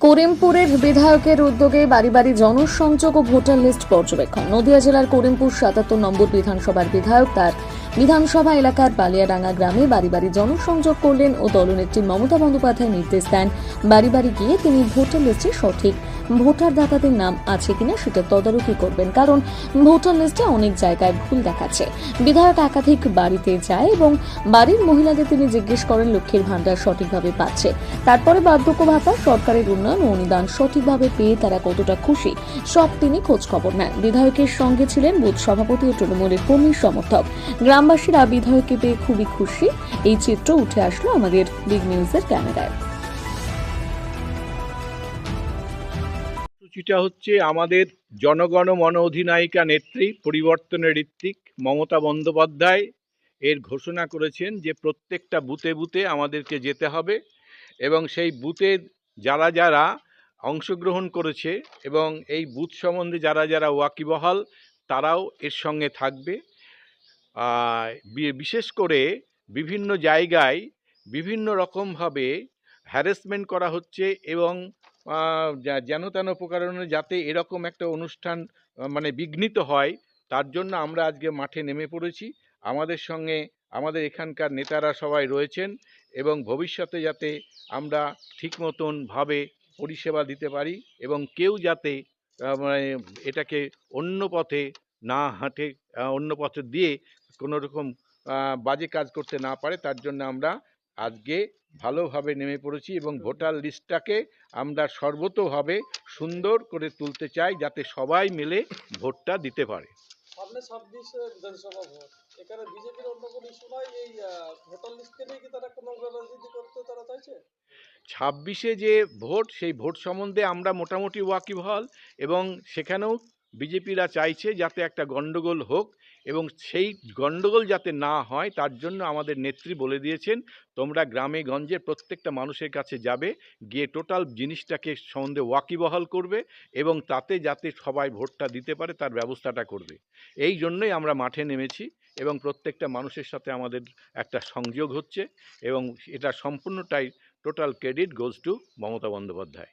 করিমপুরের বিধায়কের উদ্যোগে বাড়ি বাড়ি জনসংযোগ ও ভোটার লিস্ট পর্যবেক্ষণ। নদিয়া জেলার করিমপুর সাতাত্তর নম্বর বিধানসভার বিধায়ক তার বিধানসভা এলাকার বালিয়াডাঙ্গা গ্রামে বাড়ি বাড়ি জনসংযোগ করলেন ও দলনেত্রী মমতা বন্দ্যোপাধ্যায় নির্দেশ দেন বাড়ি বাড়ি গিয়ে তিনি ভোটার লিস্টে সঠিক ভোটার দাতাদের নাম আছে কিনা সেটা তদারকি করবেন, কারণ ভোটার লিস্টে অনেক জায়গায় ভুল দেখাচ্ছে। বিধায়ক একাধিক বাড়িতে যায় এবং বাড়ির মহিলাদের তিনি জিজ্ঞেস করেন লক্ষ্মীর ভাণ্ডার সঠিকভাবে পাচ্ছে। তারপরে বার্ধক্য ভাতা, সরকারের উন্নয়ন ও অনুদান সঠিকভাবে পেয়ে তারা কতটা খুশি, সব তিনি খোঁজ খবর নেন। বিধায়কের সঙ্গে ছিলেন বুথ সভাপতি ও তৃণমূলের কর্মী সমর্থক। গ্রামবাসীরা বিধায়ককে পেয়ে খুবই খুশি। এই চিত্র উঠে আসলো আমাদের বিগ নিউজের ক্যামেরায়। সূচিটা হচ্ছে আমাদের জনগণ মন অধিনায়িকা নেত্রী, পরিবর্তনের ঋত্বিক, মমতা বন্দ্যোপাধ্যায় এর ঘোষণা করেছেন যে প্রত্যেকটা বুথে বুথে আমাদেরকে যেতে হবে এবং সেই বুথে যারা যারা অংশগ্রহণ করেছে এবং এই বুথ সম্বন্ধে যারা যারা ওয়াকিবহাল, তারাও এর সঙ্গে থাকবে। বিশেষ করে বিভিন্ন জায়গায় বিভিন্ন রকমভাবে হ্যারাসমেন্ট করা হচ্ছে এবং যেন তেন প্রকারণে যাতে এরকম একটা অনুষ্ঠান মানে বিঘ্নিত হয়, তার জন্য আমরা আজকে মাঠে নেমে পড়েছি। আমাদের সঙ্গে আমাদের এখানকার নেতারা সবাই রয়েছেন এবং ভবিষ্যতে যাতে আমরা ঠিক মতনভাবে পরিষেবা দিতে পারি এবং কেউ যাতে মানে এটাকে অন্য পথে না হাঁটে অন্য পথে দিয়ে কোনো রকম বাজে কাজ করতে না পারে, তার জন্য আমরা আজকে ভালোভাবে নেমে পড়েছি এবং ভোটার লিস্টটাকে আমরা সর্বতোভাবে সুন্দর করে তুলতে চাই যাতে সবাই মিলে ভোটটা দিতে পারে। সামনে ছাব্বিশে বিধানসভা ভোট। এখানে বিজেপির অন্য কোনো ইস্যু নাই? এই ভোটার লিস্টকে নিয়ে কি তারা কোনো রাজনীতি করতে তারা চাইছে? ছাব্বিশে যে ভোট সেই ভোট সম্বন্ধে আমরা মোটামুটি ওয়াকিবহাল এবং সেখানেও বিজেপিরা চাইছে যাতে একটা গণ্ডগোল হোক এবং সেই গণ্ডগোল যাতে না হয় তার জন্য আমাদের নেত্রী বলে দিয়েছেন তোমরা গ্রামে গঞ্জে প্রত্যেকটা মানুষের কাছে যাবে গিয়ে টোটাল জিনিসটাকে সম্বন্ধে ওয়াকিবহাল করবে এবং তাতে যাতে সবাই ভোটটা দিতে পারে তার ব্যবস্থাটা করবে। এই জন্যই আমরা মাঠে নেমেছি এবং প্রত্যেকটা মানুষের সাথে আমাদের একটা সংযোগ হচ্ছে এবং এটা সম্পূর্ণটাই total credit goes to Mamata Bandyopadhyay.